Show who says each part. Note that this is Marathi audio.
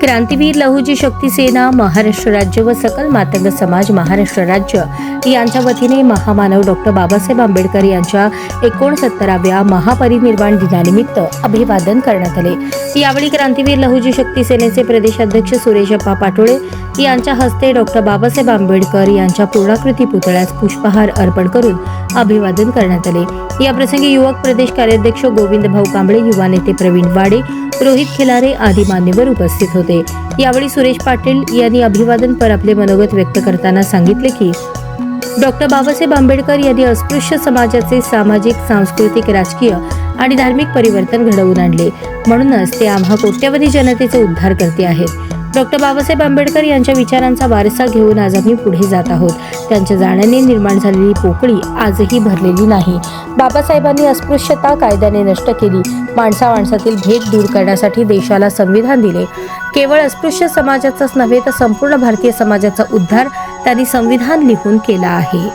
Speaker 1: क्रांतीवीर लहुजी शक्ती सेना महाराष्ट्र राज्य व सकल मातंग समाज महाराष्ट्र राज्य यांच्या वतीने महामानव डॉक्टर बाबासाहेब आंबेडकर यांच्या एकोणसत्तराव्या महापरिनिर्वाण दिनानिमित्त अभिवादन करण्यात आले. यावेळी क्रांतीवीर लहुजी शक्ती सेनेचे प्रदेशाध्यक्ष सुरेशप्पा पाटोळे यांच्या हस्ते डॉक्टर बाबासाहेब आंबेडकर यांच्या पूर्णाकृती पुतळ्यास पुष्पहार अर्पण करून अभिवादन करण्यात आले. याप्रसंगी युवक प्रदेश कार्याध्यक्ष गोविंद भाऊ कांबळे युवा नेते प्रवीण वाडे रोहित खिलारे आदी मान्यवर उपस्थित होते. यावेळी सुरेश पाटील यांनी अभिवादनपर आपले मनोगत व्यक्त करताना सांगितले की डॉक्टर बाबासाहेब आंबेडकर यांनी अस्पृश्य समाजाचे सामाजिक सांस्कृतिक राजकीय आणि धार्मिक परिवर्तन घडवून आणले. म्हणूनच ते आम्हा कोट्यवधी जनतेचे उद्धार करते आहेत. डॉक्टर बाबासाहेब आंबेडकर यांच्या विचारांचा वारसा घेऊन आज आम्ही पुढे जात आहोत. त्यांच्या जाण्याने निर्माण झालेली पोकळी आजही भरलेली नाही. बाबासाहेबांनी अस्पृश्यता कायद्याने नष्ट केली. माणसा माणसातील भेद दूर करण्यासाठी देशाला संविधान दिले. केवळ अस्पृश्य समाजाचाच नव्हे तर संपूर्ण भारतीय समाजाचा उद्धार त्यांनी संविधान लिहून केला आहे.